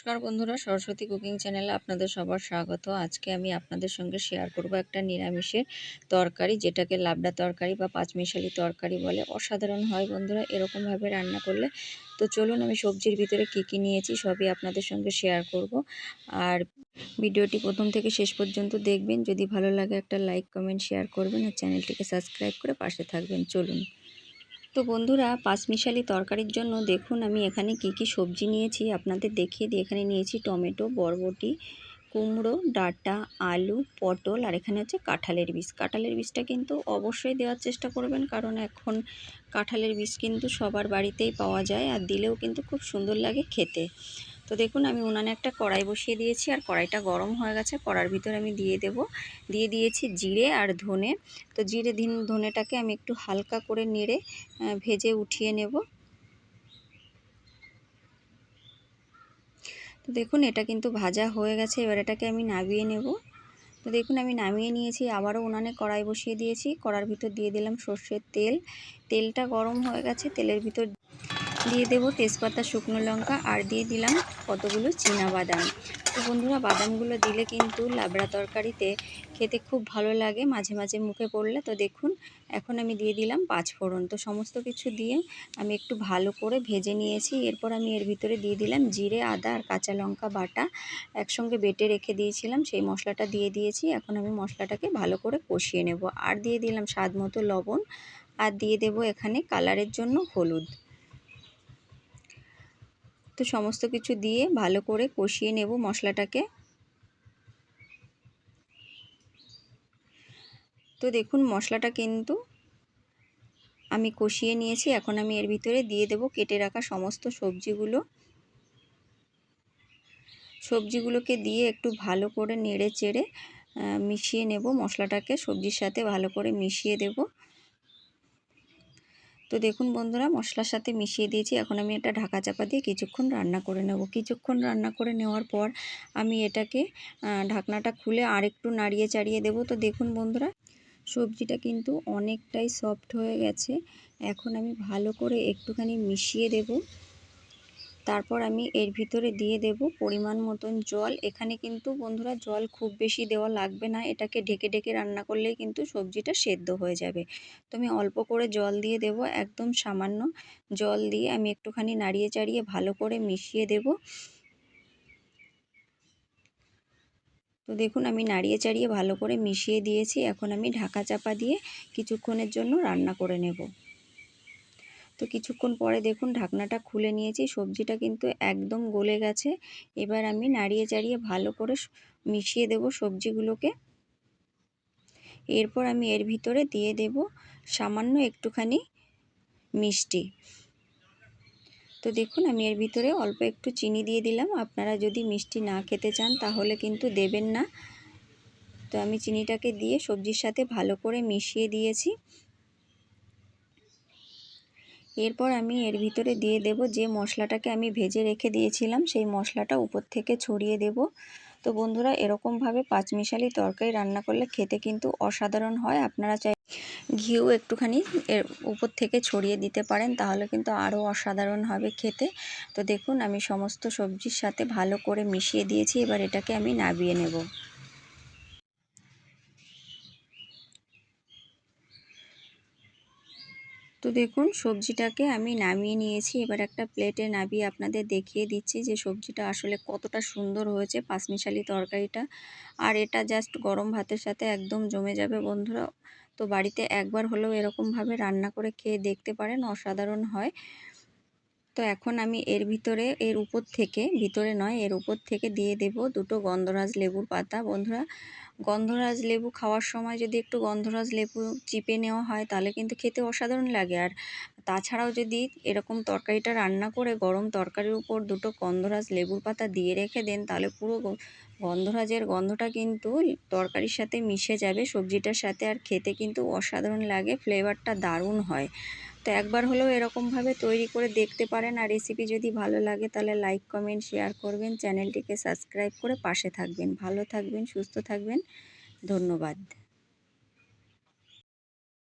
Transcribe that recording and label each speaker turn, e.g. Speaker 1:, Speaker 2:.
Speaker 1: নমস্কার বন্ধুরা, সরস্বতী কুকিং চ্যানেলে আপনাদের সবার স্বাগত। আজকে আমি আপনাদের সঙ্গে শেয়ার করব একটা নিরামিষের তরকারি, যেটাকে লাবড়া তরকারি বা পাঁচমিশালি তরকারি বলে। অসাধারণ হয় বন্ধুরা এরকমভাবে রান্না করলে। তো চলুন আমি সবজির ভিতরে কি কি নিয়েছি সবই আপনাদের সঙ্গে শেয়ার করব। আর ভিডিওটি প্রথম থেকে শেষ পর্যন্ত দেখবেন। যদি ভালো লাগে একটা লাইক কমেন্ট শেয়ার করবেন। আর চ্যানেলটিকে সাবস্ক্রাইব করে পাশে থাকবেন। চলুন। তো বন্ধুরা পাঁচমিশালি তরকারির জন্য দেখুন আমি এখানে কি কি সবজি নিয়েছি। আপনাদের দেখিয়ে দিই, এখানে নিয়েছি টমেটো, বরবটি, কুমড়ো, ডাটা, আলু, পটল আর এখানে হচ্ছে কাঁঠালের বীজ। কাঁঠালের বীজটা কিন্তু অবশ্যই দেওয়ার চেষ্টা করবেন, কারণ এখন কাঁঠালের বীজ কিন্তু সবার বাড়িতেই পাওয়া যায় আর দিলেও কিন্তু খুব সুন্দর লাগে খেতে। তো দেখুন, আমি উনানে একটা কড়াই বসিয়ে দিয়েছি, আর কড়াইটা গরম হয়ে গেছে। কড়ার ভিতরে আমি দিয়ে দেব। দিয়ে দিয়েছি জিরে আর ধনে। তো জিরে দিন ধনেটাকে আমি একটু হালকা করে নেড়ে ভেজে উঠিয়ে নেব। তো দেখুন, এটা কিন্তু ভাজা হয়ে গেছে। এবার এটাকে আমি নামিয়ে নেব। তো দেখুন, আমি নামিয়ে নিয়েছি। আবারও উনানে কড়াই বসিয়ে দিয়েছি। কড়ার ভিতর দিয়ে দিলাম সর্ষের তেল। তেলটা গরম হয়ে গেছে। তেলের ভিতর দিয়ে দেব তেজপাতা, শুকনো লঙ্কা আর দিয়ে দিলাম কতগুলো চীনা বাদাম। তো বন্ধুরা, বাদামগুলো দিলে কিন্তু লাবড়া তরকারিতে খেতে খুব ভালো লাগে মাঝে মাঝে মুখে পড়লে। তো দেখুন, এখন আমি দিয়ে দিলাম পাঁচ ফোড়ন। তো সমস্ত কিছু দিয়ে আমি একটু ভালো করে ভেজে নিয়েছি। এরপর আমি এর ভিতরে দিয়ে দিলাম জিরে, আদা আর কাঁচা লঙ্কা বাটা। একসঙ্গে বেটে রেখে দিয়েছিলাম, সেই মশলাটা দিয়ে দিয়েছি। এখন আমি মশলাটাকে ভালো করে কষিয়ে নেব। আর দিয়ে দিলাম স্বাদ মতো লবণ। আর দিয়ে দেব এখানে কালারের জন্য হলুদ। তো সমস্ত কিছু দিয়ে ভালো করে কষিয়ে নেব মশলাটাকে। তো দেখুন, মশলাটা কিন্তু আমি কষিয়ে নিয়েছি। এখন আমি এর ভিতরে দিয়ে দেব কেটে রাখা সমস্ত সবজিগুলো। সবজিগুলোকে দিয়ে একটু ভালো করে নেড়ে চেড়ে মিশিয়ে নেব মশলাটাকে। সবজির সাথে ভালো করে মিশিয়ে দেব। তো দেখুন বন্ধুরা, মশলার সাথে মিশিয়ে দিয়েছি। এখন আমি এটা ঢাকা চাপা দিয়ে কিছুক্ষণ রান্না করে নেব। কিছুক্ষণ রান্না করে নেওয়ার পর আমি এটাকে ঢাকনাটা খুলে আরেকটু নাড়িয়ে চাড়িয়ে দেব। তো দেখুন বন্ধুরা, সবজিটা কিন্তু অনেকটাই সফট হয়ে গেছে। এখন আমি ভালো করে একটুখানি মিশিয়ে দেব। তারপর আমি এর ভিতরে দিয়ে দেব পরিমাণ মতন জল। এখানে কিন্তু বন্ধুরা জল খুব বেশি দেওয়া লাগবে না। এটাকে ঢেকে ঢেকে রান্না করলেই কিন্তু সবজিটা সেদ্ধ হয়ে যাবে। তো আমি অল্প করে জল দিয়ে দেব, একদম সামান্য জল দিয়ে আমি একটুখানি নাড়িয়ে চাড়িয়ে ভালো করে মিশিয়ে দেব। তো দেখুন, আমি নাড়িয়ে চাড়িয়ে ভালো করে মিশিয়ে দিয়েছি। এখন আমি ঢাকা চাপা দিয়ে কিছুক্ষণের জন্য রান্না করে নেব। তো কিছুক্ষণ পরে দেখুন ঢাকনাটা খুলে নিয়েছি, সবজিটা কিন্তু একদম গলে গেছে। এবার আমি নাড়িয়ে চাড়িয়ে ভালো করে মিশিয়ে দেব সবজিগুলোকে। এরপর আমি এর ভিতরে দিয়ে দেব সামান্য একটুখানি মিষ্টি। তো দেখুন আমি এর ভিতরে অল্প একটু চিনি দিয়ে দিলাম। আপনারা যদি মিষ্টি না খেতে চান তাহলে কিন্তু দেবেন না। তো আমি চিনিটাকে দিয়ে সবজির সাথে ভালো করে মিশিয়ে দিয়েছি। এরপর আমি এর ভিতরে দিয়ে দেব যে মশলাটাকে আমি ভেজে রেখে দিয়েছিলাম, সেই মশলাটা উপর থেকে ছড়িয়ে দেব। তো বন্ধুরা, এরকমভাবে পাঁচমিশালি তরকারি রান্না করলে খেতে কিন্তু অসাধারণ হয়। আপনারা চাই ঘিও একটুখানি এর উপর থেকে ছড়িয়ে দিতে পারেন, তাহলে কিন্তু আরও অসাধারণ হবে খেতে। তো দেখুন, আমি সমস্ত সবজির সাথে ভালো করে মিশিয়ে দিয়েছি, এবার এটাকে আমি নাবিয়ে নেব। তো দেখুন, সবজিটাকে আমি নামিয়ে নিয়েছি। এবার একটা প্লেটে নামিয়ে আপনাদের দেখিয়ে দিচ্ছি যে সবজিটা আসলে কতটা সুন্দর হয়েছে পাঁচমিশালি তরকারিটা। আর এটা জাস্ট গরম ভাতের সাথে একদম জমে যাবে বন্ধুরা। তো বাড়িতে একবার হলেও এরকমভাবে রান্না করে খেয়ে দেখতে পারেন, অসাধারণ হয়। তো এখন আমি এর ভিতরে, এর উপর থেকে, ভিতরে নয়, এর উপর থেকে দিয়ে দেব দুটো গন্ধরাজ লেবুর পাতা। বন্ধুরা, গন্ধরাজ লেবু খাওয়ার সময় যদি একটু গন্ধরাজ লেবু চিপে নেওয়া হয়, তাহলে কিন্তু খেতে অসাধারণ লাগে। আর তাছাড়াও যদি এরকম তরকারিটা রান্না করে গরম তরকারির উপর দুটো গন্ধরাজ লেবুর পাতা দিয়ে রেখে দেন, তাহলে পুরো গন্ধরাজের গন্ধটা কিন্তু তরকারির সাথে মিশে যাবে, সবজিটার সাথে। আর খেতে কিন্তু অসাধারণ লাগে ফ্লেভারটা দারুণ হয়। তো একবার হলেও এরকমভাবে তৈরি করে দেখতে পারেন। আর রেসিপি যদি ভালো লাগে তাহলে লাইক কমেন্ট শেয়ার করবেন। চ্যানেলটিকে সাবস্ক্রাইব করে পাশে থাকবেন। ভালো থাকবেন, সুস্থ থাকবেন। ধন্যবাদ।